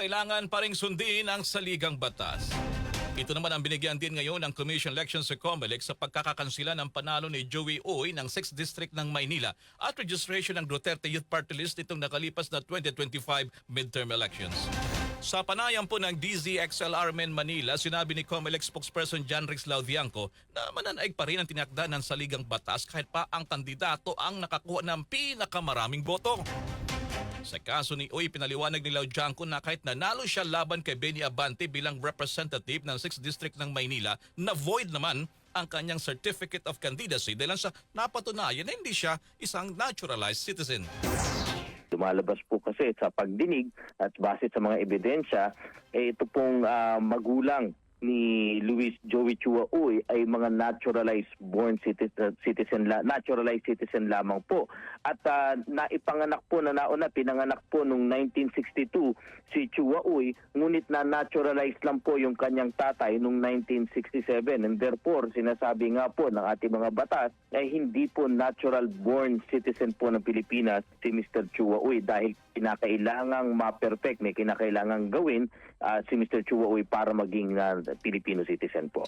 kailangan pa ring sundin ang saligang batas. Ito naman ang binigyan din ngayon ng Commission Election sa COMELEC sa pagkakakansila ng panalo ni Joey Uy ng 6th District ng Maynila at registration ng Duterte Youth Party List nitong nakalipas na 2025 midterm elections. Sa panayam po ng DZXLR Men Manila, sinabi ni COMELEC spokesperson John Rix Laudianco na mananaig pa rin ang tinakda ng saligang batas kahit pa ang kandidato ang nakakuha ng pinakamaraming boto. Sa kaso ni Uy, pinaliwanag ni Laudianco na kahit nanalo siya laban kay Benny Abante bilang representative ng 6th District ng Maynila, na void naman ang kanyang certificate of candidacy dahil sa napatunayan na hindi siya isang naturalized citizen. Lumalabas po kasi sa pagdinig at base sa mga ebidensya, eh, ito pong ah, magulang ni Luis Joey Chua Uy ay mga naturalized born citizen, citizen naturalized citizen lamang po at ah, naipanganak po na nauna pinanganak po noong 1962 si Chua Uy ngunit na naturalized lang po yung kanyang tatay noong 1967 and therefore sinasabi nga po ng ating mga batas ay hindi po natural born citizen po ng Pilipinas si Mr. Chua Uy dahil kinakailangang ma-perfect, may kinakailangang gawin ah, si Mr. Chua Uy para maging ah, Filipino citizen po.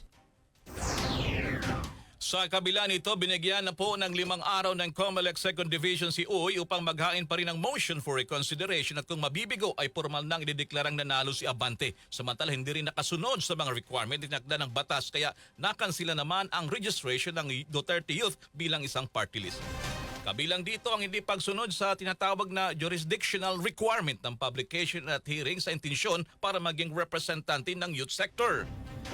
Sa kabila nito, binigyan na po ng limang araw ng COMELEC Second Division si Uy upang maghain pa rin ng motion for reconsideration at kung mabibigo ay formal nang idideklarang nanalo si Abante. Samantala hindi rin nakasunod sa mga requirement tinakda ng batas kaya nakansila naman ang registration ng Duterte Youth bilang isang party list. Kabilang dito ang hindi pagsunod sa tinatawag na jurisdictional requirement ng publication at hearing sa intensyon para maging representante ng youth sector.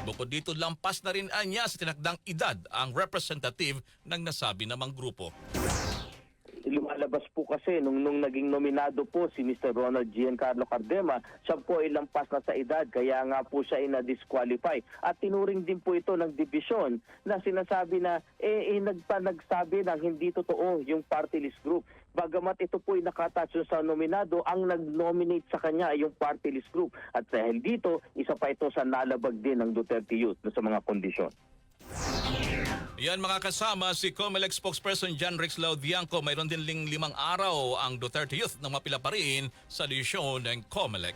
Bukod dito, lampas na rin anya sa tinakdang edad ang representative ng nasabi namang grupo. Lumalabas po kasi nung, nung naging nominado po si Mr. Ronald Giancarlo Cardema, siya po ay lampas na sa edad kaya nga po siya ay na-disqualify. At tinuring din po ito ng division na sinasabi na eh, eh nagpa, ng hindi totoo yung party list group. Bagamat ito po ay nakatouch sa nominado, ang nag-nominate sa kanya ay yung party list group. At dahil dito, isa pa ito sa nalabag din ng Duterte Youth sa mga kondisyon. Yan mga kasama, si COMELEC spokesperson John Rex Laudianco, mayroon din ling limang araw ang Duterte Youth na mapila pa rin sa desisyon ng COMELEC.